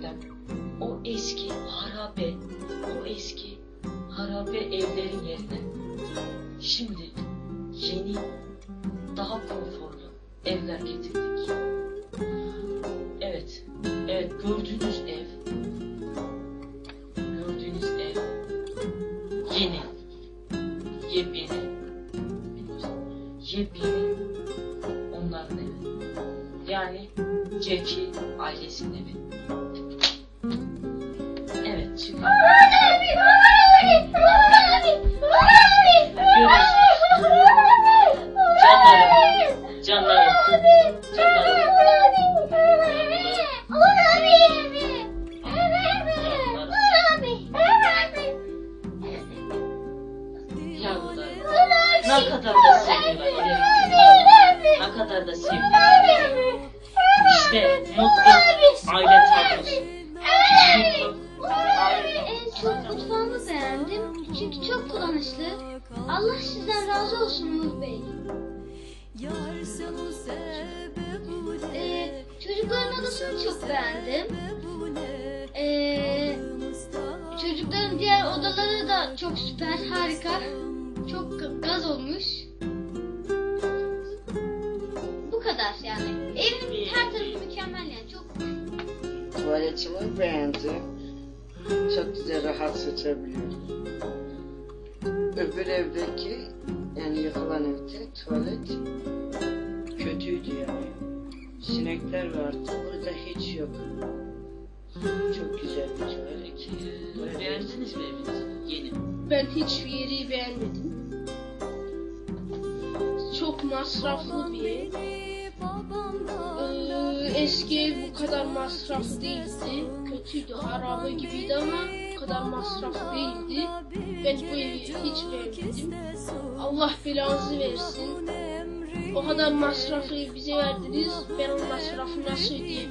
gerçekten o eski harabe, o eski harabe evlerin yerine şimdi yeni, daha konforlu evler getirdik. Evet, evet gördüğünüz ev, gördüğünüz ev yeni, yepyeni, yepyeni onların evi. Yani Jackie ailesinin evi. Çıkın. Canlarım, canlarım, canlarım. Ne kadar da seviyorlar. Ne kadar da seviyorlar. İşte mutlu aile tablosu. Çünkü çok kullanışlı. Allah sizden razı olsun Uğur Bey. Ee, çocukların odasını çok beğendim. Ee, çocukların diğer odaları da çok süper, harika. Çok gaz olmuş. Bu kadar yani. Evin her tarafı mükemmel yani. Çok Tuvaletimi beğendim. Çok güzel rahat sıçabiliyorum. Öbür evdeki yani yıkılan evde tuvalet kötüydü yani. Sinekler vardı. Burada hiç yok. Çok güzel bir tuvalet. Beğendiniz mi evinizi? Yeni. Ben hiçbir yeri beğenmedim. Çok masraflı bir ev. Ee, eski ev bu kadar masraflı değildi. Kötüydü, harabe gibiydi ama kadar masraflı değildi. Ben bu evi hiç beğenmedim. Allah belanızı versin. O kadar masrafı bize verdiniz. Ben o masrafı nasıl ödeyebilirim?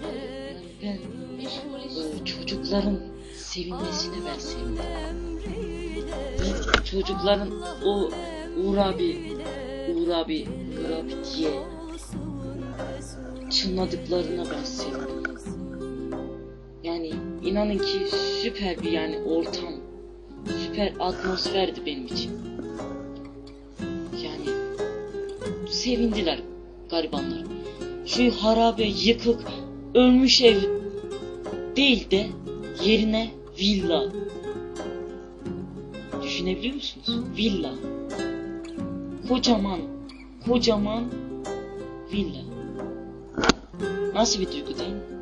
Ben çocukların sevinmesine ben sevindim. Ben çocukların o Uğur abi, Uğur abi, Uğur abi diye çınladıklarına ben sevindim. İnanın ki süper bir yani ortam, süper atmosferdi benim için. Yani sevindiler garibanlar. Şu harabe, yıkık, ölmüş ev değil de yerine villa. Düşünebiliyor musunuz? Villa. Kocaman, kocaman villa. Nasıl bir duygu değil mi?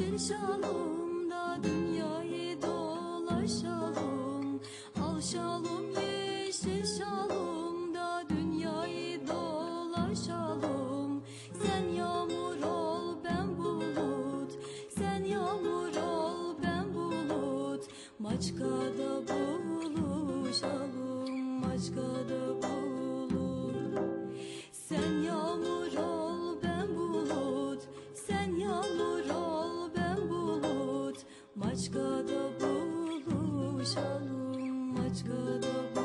Yeşil şalım da dünyayı dolaşalım. Al şalım yeşil şalım da dünyayı dolaşalım. Sen yağmur ol ben bulut. Sen yağmur ol ben bulut. Maçkada Maçkada buluşalım Maçkada buluşalım